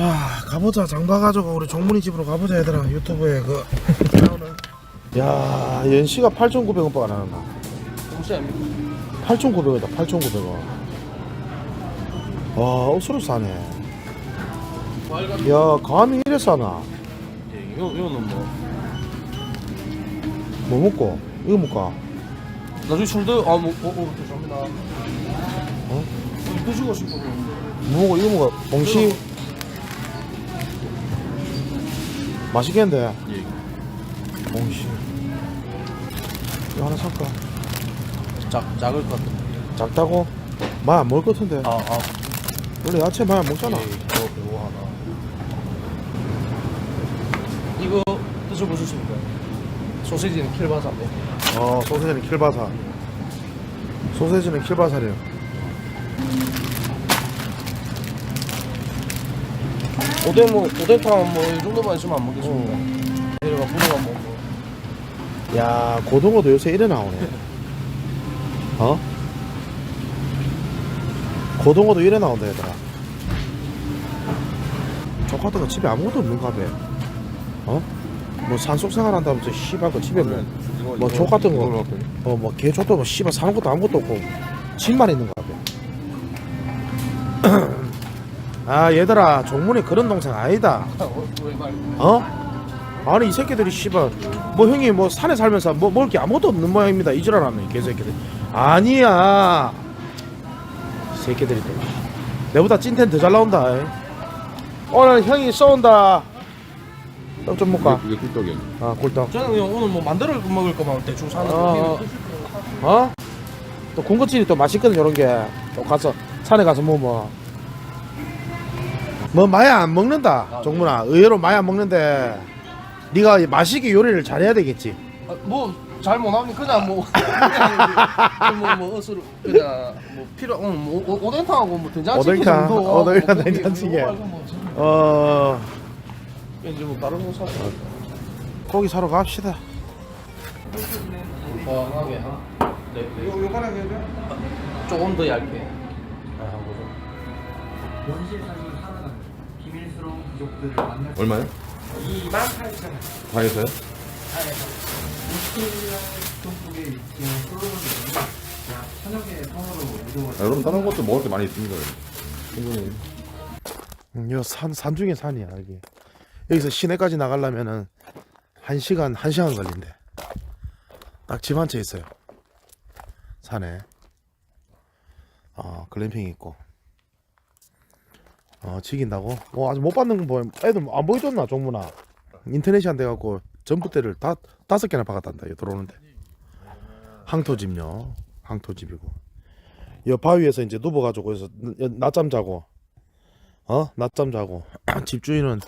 자 가보자 장봐가지고 우리 종문이 집으로 가보자 얘들아 유튜브에 그 나오는 야 연시가 8,900원 밖에 안 하나 혹시 아닙니까? 8,900원이다 8,900원 와 억수로 싸네 야 감이 이래 싸나 예, 이거 이거는 뭐 뭐 먹고 이거 먹까 나중에 술도 아 뭐 어, 어, 죄송합니다. 어? 드시고 싶으면 뭐 먹어 이거 먹어 봉시 맛있겠는데 예. 봉시 이거 하나 살까 작 작을 것 같은데. 작다고? 많이 안 먹을 것 같은데 아 아. 원래 야채 많이 안 먹잖아 예, 이거 이거 하나. 이거 드셔보셨습니까? 소시지는 킬바사인데. 어 소세지는 킬바사 소세지는 킬바사래요 오뎅 뭐 오뎅탕 뭐 이 정도만 있으면 안 먹겠습니다. 내려가 부러가 먹고. 야 고등어도 요새 이래 나오네 어? 고등어도 이래 나온다 얘들아 거 집에 아무것도 없는가 봐 어? 뭐 산속 생활 한다면서 씨발 그 집에 뭐 뭐 족 같은 거 어 뭐 개족도 뭐 씨발 사는 것도 아무것도 없고 집만 있는가 봐아 얘들아 종문이 그런 동생 아니다? 어? 아니 이 새끼들이 씨발 뭐 형이 뭐 산에 살면서 뭐 먹을 게 아무것도 없는 모양입니다 이지랄하네 개새끼들 아니야 이 새끼들이 또 내보다 찐텐 더 잘 나온다 이. 오늘 형이 쏘온다 떡좀 먹까 이게 꿀떡이야. 아 꿀떡 저는 그냥 오늘 뭐 만들어 먹을 거만 대충 사는 어, 거. 어? 또 군것질이 또 맛있거든 요런 게또 가서 산에 가서 뭐 뭐. 뭐 많이 안 먹는다. 종문아. 의외로 많이 안 먹는데 네가 맛있게 요리를 잘해야 되겠지. 아, 뭐잘 못하면 그냥 뭐 그냥 뭐, 뭐 어스로 그냥 뭐 필요 어, 뭐 오- 오뎅탕하고 뭐 된장찌개 오뎅탕, 정도 오뎅탕, 뭐 된장찌개. 뭐 말고 뭐 어. 이제 뭐 다른 거 사서 고기 사러 갑시다. 건강하게 한 네, 요 요거나 조금 더 얇게. 아, 하고 살아 부족들을 만날 수 얼마요? 28,000원 다에서요? 안에서 오스트리아 동쪽에 위치한 솔로몬 약 천여 개의 성으로 아, 이루어져 여러분 다른 것도 먹을 게 많이 있습니다. 충분히. 음, 여산 산 중에 산이야 여기 여기서 시내까지 나가려면은 한 시간 한 시간 걸린대 딱 집 한 채 있어요 산에 어 글램핑 있고 어 지긴다고? 뭐 아직 못 받는 거 애들 안 보여줬나 종문아 인터넷이 안 돼갖고 전봇대를 다 다섯 개나 박았단다 여기 들어오는데. 항토집요. 항토집이고. 여 바위에서 이제 누워가지고 그래서 낮잠 자고 어? 낮잠 자고. 집주인은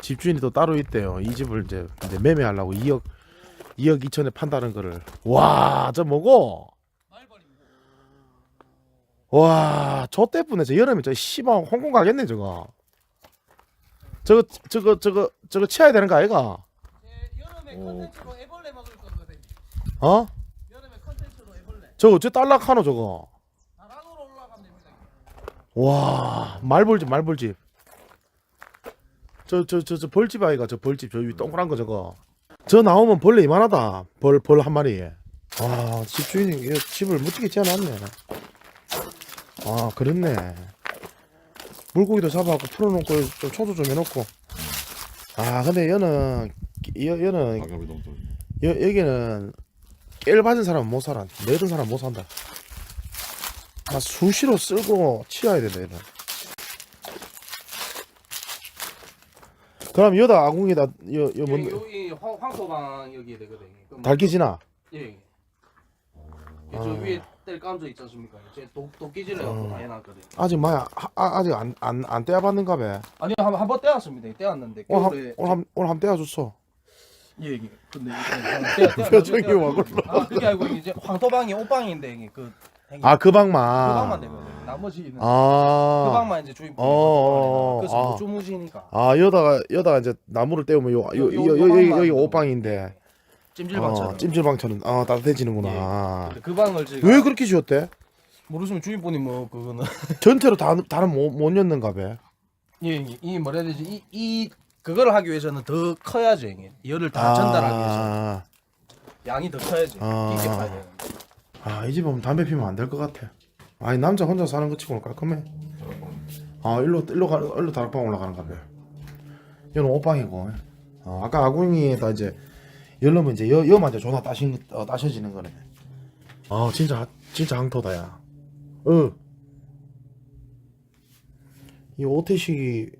집주인이 또 따로 있대요. 이 집을 이제, 이제 매매하려고 2억 2억 2천에 판다는 거를. 와 저 뭐고 와 저 때문에 저 여름에 저 씨발 홍콩 가겠네 저거. 저거 저거 저거 저거 치워야 되는 거 아이가? 여름에 컨텐츠로 애벌레 먹을 거거든 어? 여름에 컨텐츠로 애벌레. 저거 저 딸락하노 저거? 나락으로 올라가면 됩니다. 와 말벌집 말벌집. 저 저 저 저 벌집 아이가 저 벌집 저 위 동그란 거 저거. 저 나오면 벌레 이만하다. 벌 벌 한 마리에. 와 집주인이 이 집을 멋지게 지어놨네 아 그렇네 물고기도 잡아갖고 풀어놓고 좀 초도 좀 해놓고 아 근데 여는 여, 여는 가격이 너무 떨어. 여, 여기는 깨를 받은 사람은 못 살아. 내던 사람 못 산다. 막 수시로 쓸고 치워야 된다, 얘는. 그럼 여다 아궁이다, 여, 여, 뭔, 여기 황, 황소방 여기 되거든 달기지나? 예. 아. 저 위에 뗄 감자 있지 않습니까? 제 도, 도끼질을 해갖고 다 해놨거든. 아직 마야, 아, 아직 안, 안, 안 떼어봤는가 봐. 아니요, 한, 한 번 떼었습니다. 떼었는데. 오늘 한, 겨울에. 오늘 한, 오늘 한 떼어줬어. 예, 예. 근데 이게 떼, 떼, 표정이 떼, 와, 아, 그게 아니고 이제 황토방이 옷방인데 이게 그 행이 아, 그 그 방만 방만. 되거든. 나머지는 그 아. 방만 이제 주인 분이 어, 어, 어, 그래서 아. 못 주무시니까 아, 여다가, 여다가 이제 나무를 떼우면 요, 요, 요, 요, 요, 여기, 여기 옷방인데. 찜질방처럼. 어, 찜질방처럼, 어, 따뜻해지는구나. 그 방을 지금 왜 그렇게 지었대? 모르시면 주인분이 뭐 그거는 전체로 다, 다는 못, 못 였는가 봐. 예, 이, 이 뭐라 해야 되지? 이, 이 그걸 하기 위해서는 더 커야죠, 형님. 열을 다 전달하기 위해서 아, 양이 더 커야지. 아. 이게 봐야 돼요. 아, 이집 오면 담배 피면 안 될 것 같아. 아니, 남자 혼자 사는 것 치고는 깔끔해. 아, 일로, 일로 가, 일로 다락방 올라가는가 봐요. 여는 옷방이고. 어, 아까 아궁이에다 이제, 열르면 이제 여, 여만 이제 존나 따신, 어, 따셔지는 거네. 아, 진짜, 진짜 항토다, 야. 어. 이 오태식이,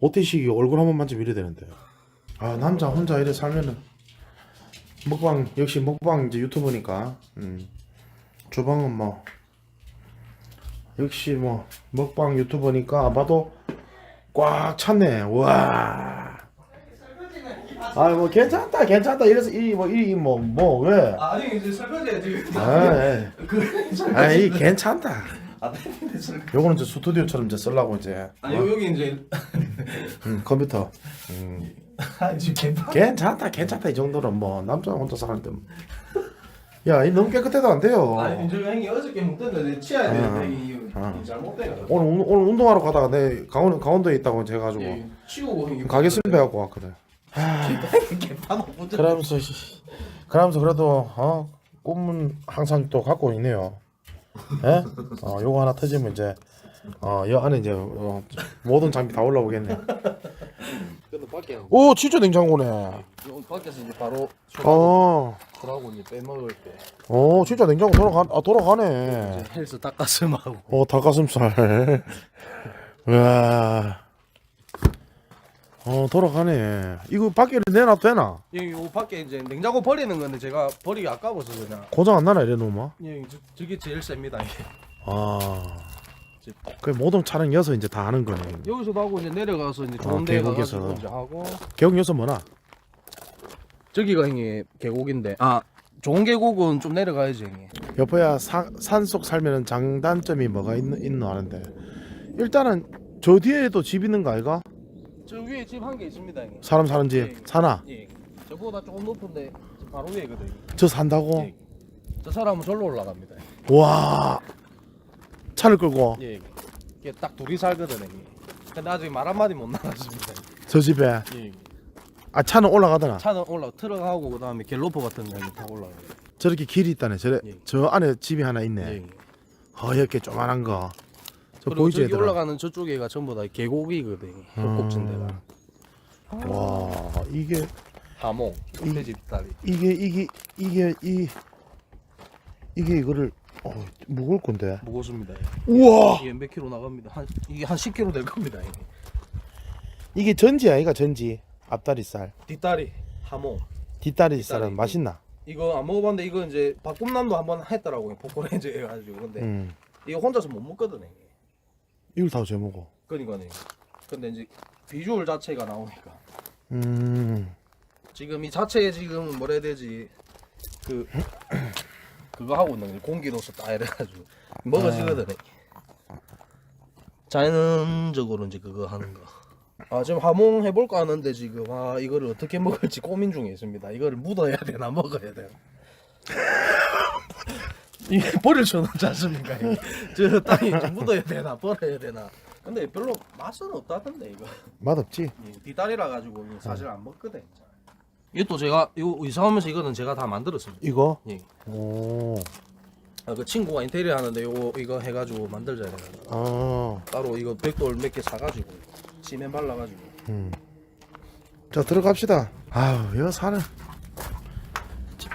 오태식이 얼굴 한 번만 좀 이래 되는데. 아, 남자 혼자 이래 살면은, 먹방 역시 먹방 이제 유튜브니까 음. 주방은 뭐 역시 뭐 먹방 유튜버니까 아마도 꽉 찼네 와. 아뭐 괜찮다 괜찮다 이래서 이뭐이뭐뭐 왜 아니 이제 설거지해 지금. 아, 아이 괜찮다. 설거. 요거는 이제 스튜디오처럼 이제 쓰려고 이제 아니 어? 여기 이제 음, 컴퓨터. 음. 아니 지금 개판. 괜찮다 괜찮다 이 정도는 뭐 남자 혼자 사는데 뭐. 야, 이 너무 깨끗해도 안 돼요. 아니 이제 형이 어저께 아, 이 아. 이 잘못돼가지고. 오늘 운- 오늘 운동하러 가다가 내 강원 강원도에 있다고 제가 가지고 예, 치우고 가게 갖고 왔거든. 개판 없거든. 그러면서 씨, 그러면서 그래도 어 꿈은 항상 또 갖고 있네요. 예? 어 요거 하나 터지면 이제 어여 안에 이제 어, 모든 장비 다 올라오겠네. 근데 밖에 오 진짜 냉장고네. 요 밖에서 이제 바로 어, 술하고 이제 빼먹을 때 어 진짜 냉장고 돌아가 아 이제 돌아가네. 헬스 닭가슴하고 어 닭가슴살. 와. 어 돌아가네. 이거 밖에 내놔도 되나? 예, 요 밖에 이제 냉장고 버리는 건데 제가 버리기 아까워서 그냥 고장 안 나나 이래 놓으면? 예, 저, 저게 제일 셉니다. 이게. 아. 그 모든 차량 여서 이제 다 하는 거네. 여기서도 하고 이제 내려가서 이제 아, 좋은 데 계곡에서. 가가지고 이제 하고 개국 여서 뭐나? 저기가 형이 계곡인데 아 좋은 계곡은 좀 내려가야지 형이. 여보야 산속 살면은 장단점이 뭐가 있, 있노 하는데 일단은 저 뒤에도 집 있는 거 아이가? 저 위에 집한개 있습니다 형이. 사람 사는 집 예. 사나? 예. 저보다 조금 높은데 저 바로 위에거든. 저 산다고? 예. 저 사람은 절로 올라갑니다. 와 차를 끌고 예. 이게 딱 둘이 살거든 형이. 근데 아직 말 한마디 못 나갔습니다. 저 집에 예. 아 차는 올라가더나 차는 올라 트럭하고 그다음에 갤로퍼 같은 거다 올라가요. 저렇게 길이 있다네 저래 예. 저 안에 집이 하나 있네 예. 허옇게 조만한 거 저 그리고 보이지 저기 얘들아 올라가는 저쪽에가 전부 다 계곡이거든. 협곡진 데가. 와 이게 하몽, 이- 돼지 다리. 이게 이게 이게 이 이게 이거를 어 무거울 건데 무겁습니다. 우와 이게 몇 킬로 나갑니다. 한 이게 한 10킬로 될 겁니다. 이게. 이게 전지 아이가 전지 앞다리살 뒷다리 하몽. 뒷다리살은 뒷다리. 맛있나? 이거 안 먹어봤는데 이거 이제 박꿈남도 한번 했더라고요. 포코레인저 해가지고 근데 음 이거 혼자서 못 먹거든요. 이게. 이걸 다제 먹어. 그러니까요. 근데 이제 비주얼 자체가 나오니까 음 지금 이 자체에 지금 뭐라 해야 되지 그 그거 하고 있는 거예요. 공기로서 딱 이래가지고 먹어지거든요. 자연적으로 이제 그거 하는 거. 아 지금 하몽 해볼까 하는데 지금 아 이거를 어떻게 먹을지 고민 중에 있습니다. 이거를 묻어야 되나 먹어야 되나. 이게 버릴 수는 없지 않습니까? 저좀 묻어야 되나 버려야 되나. 근데 별로 맛은 없다던데 이거. 맛없지? 이 뒷다리라 가지고 이거 사실 안 먹거든. 이것도 제가 요 이사하면서 이거는 제가 다 만들었습니다. 이거? 예. 오. 아, 그 친구가 인테리어 하는데 요거 이거 해가지고 만들자 이래. 아. 따로 이거 백돌 몇 개 사가지고 시멘 발라가지고. 음. 자 들어갑시다. 아유 여기 사는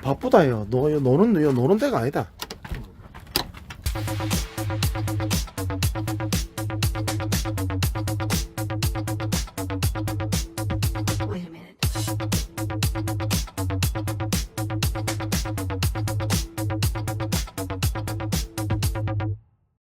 바쁘다요. 너 여- 노는 여 노는 데가 아니다. パパパパパパパパパパパパパ。